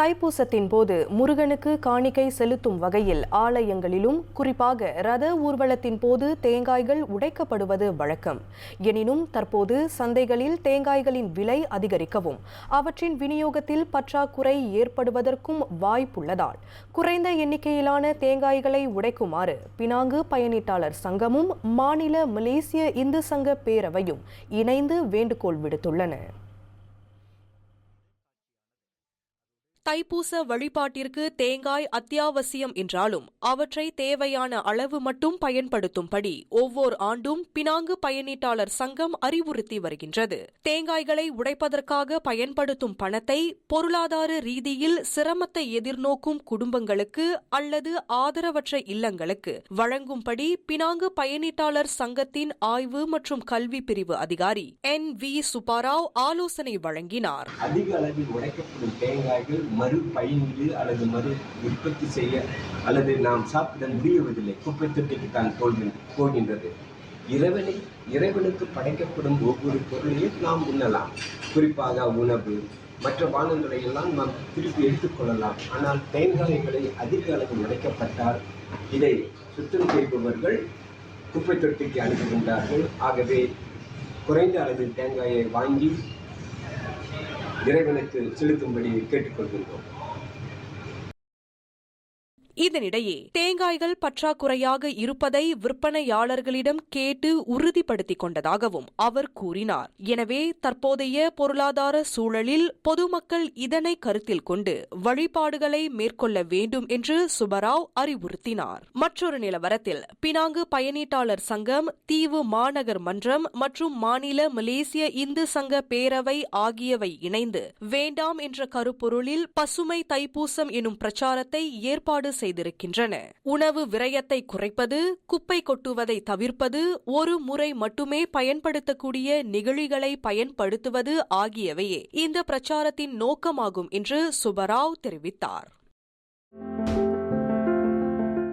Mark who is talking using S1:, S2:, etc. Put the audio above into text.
S1: தைப்பூசத்தின் போது முருகனுக்கு காணிக்கை செலுத்தும் வகையில் ஆலயங்களிலும் குறிப்பாக ரத ஊர்வலத்தின் போது தேங்காய்கள் உடைக்கப்படுவது வழக்கம். எனினும் தற்போது சந்தைகளில் தேங்காய்களின் விலை அதிகரிக்கவும் அவற்றின் விநியோகத்தில் பற்றாக்குறை ஏற்படுவதற்கும் வாய்ப்புள்ளதால் குறைந்த எண்ணிக்கையிலான தேங்காய்களை உடைக்குமாறு பினாங்கு பயணீட்டாளர் சங்கமும் மாநில மலேசிய இந்து சங்க பேரவையும் இணைந்து வேண்டுகோள் விடுத்துள்ளன.
S2: தைப்பூச வழிபாட்டிற்கு தேங்காய் அத்தியாவசியம் என்றாலும் அவற்றை தேவையான அளவு மட்டும் பயன்படுத்தும்படி ஒவ்வொரு ஆண்டும் பினாங்கு பயணீட்டாளர் சங்கம் அறிவுறுத்தி வருகின்றது. தேங்காய்களை உடைப்பதற்காக பயன்படுத்தும் பணத்தை பொருளாதார ரீதியில் சிரமத்தை எதிர்நோக்கும் குடும்பங்களுக்கு அல்லது ஆதரவற்ற இல்லங்களுக்கு வழங்கும்படி பினாங்கு பயணீட்டாளர் சங்கத்தின் ஆய்வு மற்றும் கல்வி பிரிவு அதிகாரி என் வி. சுப்பாராவ் ஆலோசனை வழங்கினார்.
S3: அதிக அளவில் உடைக்கப்படும் தேங்காய்கள் மறு பயனீடு அல்லது மறு உற்பத்தி செய்ய அல்லது நாம் சாப்பிட முடியவதில்லை குப்பை தொட்டிக்கு தான் போகின்- போகின்றது இறைவனை இறைவனுக்கு படைக்கப்படும் ஒவ்வொரு பொருளையும் நாம் உண்ணலாம். குறிப்பாக உணவு மற்ற வானங்களை எல்லாம் நாம் திருப்பி எடுத்துக்கொள்ளலாம் ஆனால் தேங்காய்களை அதிக அளவு உடைக்கப்பட்டால் இதை சுத்தம் செய்பவர்கள் குப்பை தொட்டிக்கு அனுப்புகின்றார்கள். ஆகவே குறைந்த அளவில் தேங்காயை வாங்கி இறைவனுக்கு செலுத்தும்படி கேட்டுக்கொள்கின்றோம்.
S2: இதனிடையே தேங்காய்கள் பற்றாக்குறையாக இருப்பதை விற்பனையாளர்களிடம் கேட்டு உறுதிப்படுத்திக் கொண்டதாகவும் அவர் கூறினார். எனவே தற்போதைய பொருளாதார சூழலில் பொதுமக்கள் இதனை கருத்தில் கொண்டு வழிபாடுகளை மேற்கொள்ள வேண்டும் என்று சுபராவ் அறிவுறுத்தினார். மற்றொரு நிலவரத்தில் பினாங்கு பயணீட்டாளர் சங்கம் தீவு மாநகர் மன்றம் மற்றும் மாநில மலேசிய இந்து சங்க பேரவை ஆகியவை இணைந்து வேண்டாம் என்ற கருப்பொருளில் பசுமை தைப்பூசம் எனும் பிரச்சாரத்தை ஏற்பாடு செய்திருக்கின்றன. உணவு விரயத்தை குறைப்பது குப்பை கொட்டுவதை தவிர்ப்பது ஒரு முறை மட்டுமே பயன்படுத்தக்கூடிய நெகிழிகளை பயன்படுத்துவது ஆகியவையே இந்த பிரச்சாரத்தின் நோக்கமாகும் என்று சுபராவ் தெரிவித்தார்.